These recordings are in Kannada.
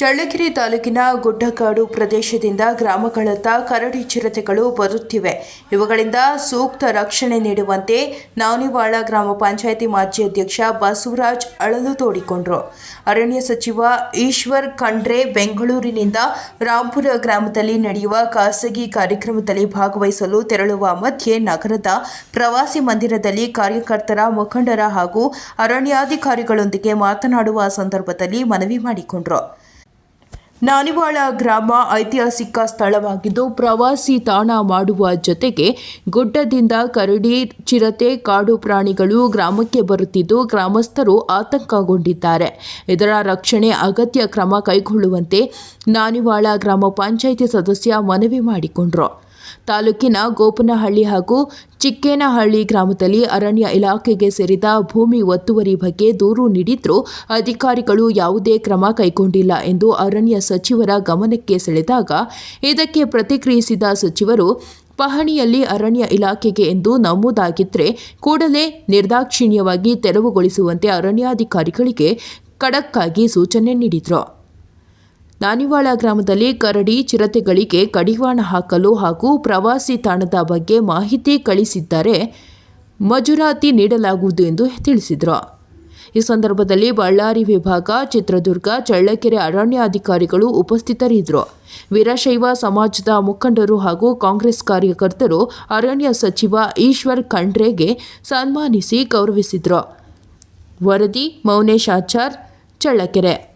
ಚಳ್ಳಕೆರೆ ತಾಲೂಕಿನ ಗುಡ್ಡಗಾಡು ಪ್ರದೇಶದಿಂದ ಗ್ರಾಮಗಳತ್ತ ಕರಡಿ ಚಿರತೆಗಳು ಬರುತ್ತಿವೆ. ಇವುಗಳಿಂದ ಸೂಕ್ತ ರಕ್ಷಣೆ ನೀಡುವಂತೆ ನಾನಿವಾಳ ಗ್ರಾಮ ಪಂಚಾಯಿತಿ ಮಾಜಿ ಅಧ್ಯಕ್ಷ ಬಸವರಾಜ್ ಅಳಲು ತೋಡಿಕೊಂಡರು. ಅರಣ್ಯ ಸಚಿವ ಈಶ್ವರ್ ಖಂಡ್ರೆ ಬೆಂಗಳೂರಿನಿಂದ ರಾಂಪುರ ಗ್ರಾಮದಲ್ಲಿ ನಡೆಯುವ ಖಾಸಗಿ ಕಾರ್ಯಕ್ರಮದಲ್ಲಿ ಭಾಗವಹಿಸಲು ತೆರಳುವ ಮಧ್ಯೆ ನಗರದ ಪ್ರವಾಸಿ ಮಂದಿರದಲ್ಲಿ ಕಾರ್ಯಕರ್ತರ ಮುಖಂಡರ ಹಾಗೂ ಅರಣ್ಯಾಧಿಕಾರಿಗಳೊಂದಿಗೆ ಮಾತನಾಡುವ ಸಂದರ್ಭದಲ್ಲಿ ಮನವಿ ಮಾಡಿಕೊಂಡರು. ನಾನಿವಾಳ ಗ್ರಾಮ ಐತಿಹಾಸಿಕ ಸ್ಥಳವಾಗಿದ್ದು ಪ್ರವಾಸಿ ತಾಣ ಮಾಡುವ ಜೊತೆಗೆ ಗುಡ್ಡದಿಂದ ಕರಡಿ, ಚಿರತೆ, ಕಾಡು ಪ್ರಾಣಿಗಳು ಗ್ರಾಮಕ್ಕೆ ಬರುತ್ತಿದ್ದು ಗ್ರಾಮಸ್ಥರು ಆತಂಕಗೊಂಡಿದ್ದಾರೆ. ಇದರ ರಕ್ಷಣೆ ಅಗತ್ಯ ಕ್ರಮ ಕೈಗೊಳ್ಳುವಂತೆ ನಾನಿವಾಳ ಗ್ರಾಮ ಪಂಚಾಯಿತಿ ಸದಸ್ಯ ಮನವಿ ಮಾಡಿಕೊಂಡರು. ತಾಲೂಕಿನ ಗೋಪನಹಳ್ಳಿ ಹಾಗೂ ಚಿಕ್ಕೇನಹಳ್ಳಿ ಗ್ರಾಮದಲ್ಲಿ ಅರಣ್ಯ ಇಲಾಖೆಗೆ ಸೇರಿದ ಭೂಮಿ ಒತ್ತುವರಿ ಬಗ್ಗೆ ದೂರು ನೀಡಿದ್ರೂ ಅಧಿಕಾರಿಗಳು ಯಾವುದೇ ಕ್ರಮ ಕೈಗೊಂಡಿಲ್ಲ ಎಂದು ಅರಣ್ಯ ಸಚಿವರ ಗಮನಕ್ಕೆ ಸೆಳೆದಾಗ ಇದಕ್ಕೆ ಪ್ರತಿಕ್ರಿಯಿಸಿದ ಸಚಿವರು, ಪಹಣಿಯಲ್ಲಿ ಅರಣ್ಯ ಇಲಾಖೆಗೆ ಎಂದು ನಮೂದಾಗಿದ್ದರೆ ಕೂಡಲೇ ನಿರ್ದಾಕ್ಷಿಣ್ಯವಾಗಿ ತೆರವುಗೊಳಿಸುವಂತೆ ಅರಣ್ಯಾಧಿಕಾರಿಗಳಿಗೆ ಖಡಕ್ಕಾಗಿ ಸೂಚನೆ ನೀಡಿದರು. ನಾನಿವಾಳ ಗ್ರಾಮದಲ್ಲಿ ಕರಡಿ ಚಿರತೆಗಳಿಗೆ ಕಡಿವಾಣ ಹಾಕಲು ಹಾಗೂ ಪ್ರವಾಸಿ ತಾಣದ ಬಗ್ಗೆ ಮಾಹಿತಿ ಕಳಿಸಿದ್ದರೆ. ಮಜೂರಾತಿ ನೀಡಲಾಗುವುದು ಎಂದು ತಿಳಿಸಿದರು. ಈ ಸಂದರ್ಭದಲ್ಲಿ ಬಳ್ಳಾರಿ ವಿಭಾಗ, ಚಿತ್ರದುರ್ಗ, ಚಳ್ಳಕೆರೆ ಅರಣ್ಯಾಧಿಕಾರಿಗಳು ಉಪಸ್ಥಿತರಿದ್ದರು. ವೀರಶೈವ ಸಮಾಜದ ಮುಖಂಡರು ಹಾಗೂ ಕಾಂಗ್ರೆಸ್ ಕಾರ್ಯಕರ್ತರು ಅರಣ್ಯ ಸಚಿವ ಈಶ್ವರ್ ಖಂಡ್ರೆಗೆ ಸನ್ಮಾನಿಸಿ ಗೌರವಿಸಿದರು. ವರದಿ, ಮೌನೇಶ್ ಆಚಾರ್, ಚಳ್ಳಕೆರೆ.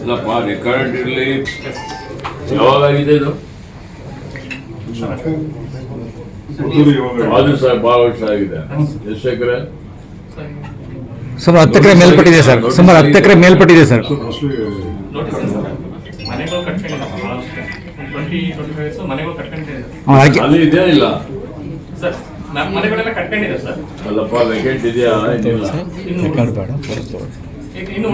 ಇಲ್ಲಪ್ಪ ರೆಕಾರ್ಡ್ ಇರಲಿ ಯಾವಾಗಾಗಿದೆ ಇದು? ಅದು ಸರ್ ಭಾಳ ವರ್ಷ ಆಗಿದೆ. ಎಷ್ಟು ಎಕರೆ? ಸುಮಾರು ಹತ್ತು ಎಕರೆ ಮೇಲ್ಪಟ್ಟಿದೆ ಸರ್. ಸುಮಾರು ಹತ್ತು ಎಕರೆ ಮೇಲ್ಪಟ್ಟಿದೆ ಸರ್. ಇದೆಯಾ ಇಲ್ಲ? ಕಟ್ಕೊಂಡಿಲ್ಲ ಅಲ್ಲಪ್ಪ ವೆಕೆಂಟ್ ಇದೆಯಾ? ಇನ್ನು ಈಗ ಇನ್ನು